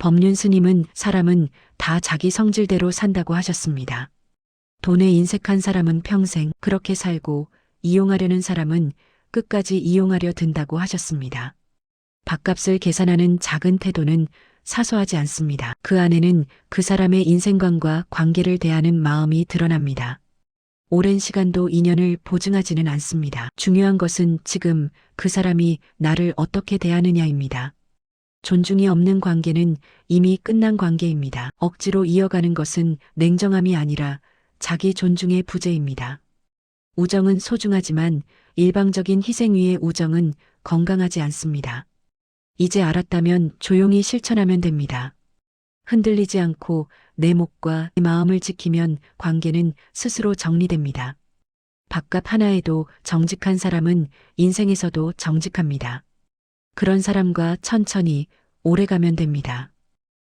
법륜 스님은 사람은 다 자기 성질대로 산다고 하셨습니다. 돈에 인색한 사람은 평생 그렇게 살고 이용하려는 사람은 끝까지 이용하려 든다고 하셨습니다. 밥값을 계산하는 작은 태도는 사소하지 않습니다. 그 안에는 그 사람의 인생관과 관계를 대하는 마음이 드러납니다. 오랜 시간도 인연을 보증하지는 않습니다. 중요한 것은 지금 그 사람이 나를 어떻게 대하느냐입니다. 존중이 없는 관계는 이미 끝난 관계입니다. 억지로 이어가는 것은 냉정함이 아니라 자기 존중의 부재입니다. 우정은 소중하지만 일방적인 희생 위의 우정은 건강하지 않습니다. 이제 알았다면 조용히 실천하면 됩니다. 흔들리지 않고 내 목과 내 마음을 지키면 관계는 스스로 정리됩니다. 밥값 하나에도 정직한 사람은 인생에서도 정직합니다. 그런 사람과 천천히 오래 가면 됩니다.